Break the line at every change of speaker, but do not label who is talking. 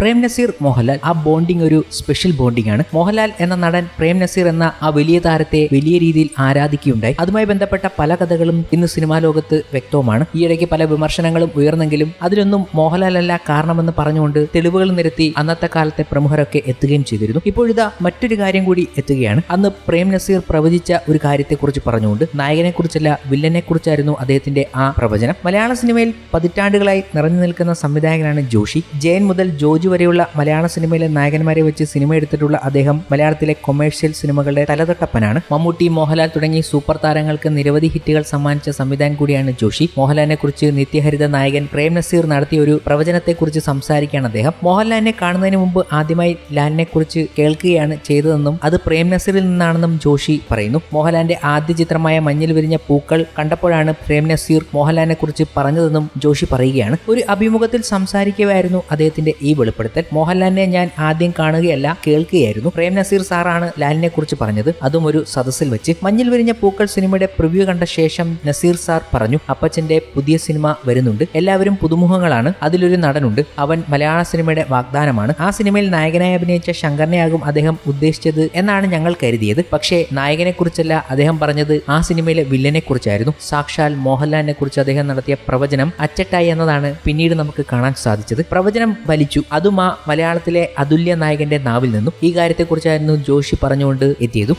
പ്രേം നസീർ മോഹൻലാൽ. ആ ബോണ്ടിങ് ഒരു special bonding ആണ്. മോഹൻലാൽ എന്ന നടൻ പ്രേം നസീർ എന്ന ആ വലിയ താരത്തെ വലിയ രീതിയിൽ ആരാധിക്കുകയുണ്ടായി. അതുമായി ബന്ധപ്പെട്ട പല കഥകളും ഇന്ന് സിനിമാ ലോകത്ത് വ്യക്തവുമാണ്. ഈയിടയ്ക്ക് പല വിമർശനങ്ങളും ഉയർന്നെങ്കിലും അതിലൊന്നും മോഹൻലാൽ അല്ല കാരണമെന്ന് പറഞ്ഞുകൊണ്ട് തെളിവുകൾ നിരത്തി അന്നത്തെ കാലത്തെ പ്രമുഖരൊക്കെ എത്തുകയും ചെയ്തിരുന്നു. ഇപ്പോഴിതാ മറ്റൊരു കാര്യം കൂടി എത്തുകയാണ്. അന്ന് പ്രേം നസീർ പ്രവചിച്ച ഒരു കാര്യത്തെക്കുറിച്ച് പറഞ്ഞുകൊണ്ട് നായകനെ കുറിച്ചല്ല വില്ലനെ കുറിച്ചായിരുന്നു അദ്ദേഹത്തിന്റെ ആ പ്രവചനം. മലയാള സിനിമയിൽ പതിറ്റാണ്ടുകളായി നിറഞ്ഞു നിൽക്കുന്ന സംവിധായകനാണ് ജോഷി. ജയൻ മുതൽ ജോജു വരെയുള്ള മലയാള സിനിമയിലെ നായകന്മാരെ വെച്ച് സിനിമ എടുത്തിട്ടുള്ള അദ്ദേഹം മലയാളത്തിലെ കൊമേഴ്ഷ്യൽ സിനിമകളുടെ തലതട്ടപ്പനാണ്. മമ്മൂട്ടി മോഹൻലാൽ തുടങ്ങി സൂപ്പർ താരങ്ങൾക്ക് നിരവധി ഹിറ്റുകൾ സമ്മാനിച്ച സംവിധാനം കൂടിയാണ് ജോഷി. മോഹൻലാലിനെ കുറിച്ച് നിത്യഹരിത നായകൻ പ്രേം നസീർ നടത്തിയ ഒരു പ്രവചനത്തെക്കുറിച്ച് സംസാരിക്കുകയാണ് അദ്ദേഹം. മോഹൻലാലിനെ കാണുന്നതിന് മുമ്പ് ആദ്യമായി ലാലിനെ കുറിച്ച് കേൾക്കുകയാണ് ചെയ്തതെന്നും അത് പ്രേം നസീറിൽ നിന്നാണെന്നും ജോഷി പറയുന്നു. മോഹൻലാലിന്റെ ആദ്യ ചിത്രമായ മഞ്ഞിൽ വിരിഞ്ഞ പൂക്കൾ കണ്ടപ്പോഴാണ് പ്രേം നസീർ മോഹൻലാലിനെ കുറിച്ച് പറഞ്ഞതെന്നും ജോഷി പറയുകയാണ്. ഒരു അഭിമുഖത്തിൽ സംസാരിക്കുകയായിരുന്നു അദ്ദേഹത്തിന്റെ ഈ വെളിപ്പെടുത്തൽ. മോഹൻലാലിനെ ഞാൻ ആദ്യം കാണുകയല്ല കേൾക്കുകയായിരുന്നു. പ്രേം നസീർ സാറാണ് ലാലിനെ കുറിച്ച് പറഞ്ഞത്. അതും ഒരു സദസ്സിൽ വെച്ച്. മഞ്ഞിൽ വിരിഞ്ഞ പൂക്കൾ സിനിമയുടെ പ്രിവ്യൂ കണ്ട ശേഷം നസീർ സാർ പറഞ്ഞു അപ്പച്ചന്റെ പുതിയ സിനിമ വരുന്നുണ്ട്. എല്ലാവരും പുതുമുഖങ്ങളാണ്. അതിലൊരു നടനുണ്ട്. അവൻ മലയാള സിനിമയുടെ വാഗ്ദാനമാണ്. ആ സിനിമയിൽ നായകനായി അഭിനയിച്ച ശങ്കറിനെയാകും അദ്ദേഹം ഉദ്ദേശിച്ചത് എന്നാണ് ഞങ്ങൾ കരുതിയത്. പക്ഷേ നായകനെ കുറിച്ചല്ല അദ്ദേഹം പറഞ്ഞത്. ആ സിനിമയിലെ വില്ലനെ കുറിച്ചായിരുന്നു സാക്ഷാൽ മോഹൻലാലിനെ കുറിച്ച് അദ്ദേഹം നടത്തിയ പ്രവചനം അച്ചട്ടായി എന്നതാണ് പിന്നീട് നമുക്ക് കാണാൻ സാധിച്ചത്. പ്രവചനം വലിച്ചു അതും ആ മലയാളത്തിലെ അതുല്യ നായകന്റെ നാവിൽ നിന്നും ഈ കാര്യത്തെക്കുറിച്ചായിരുന്നു ജോഷി പറഞ്ഞുകൊണ്ട് എത്തിയതും.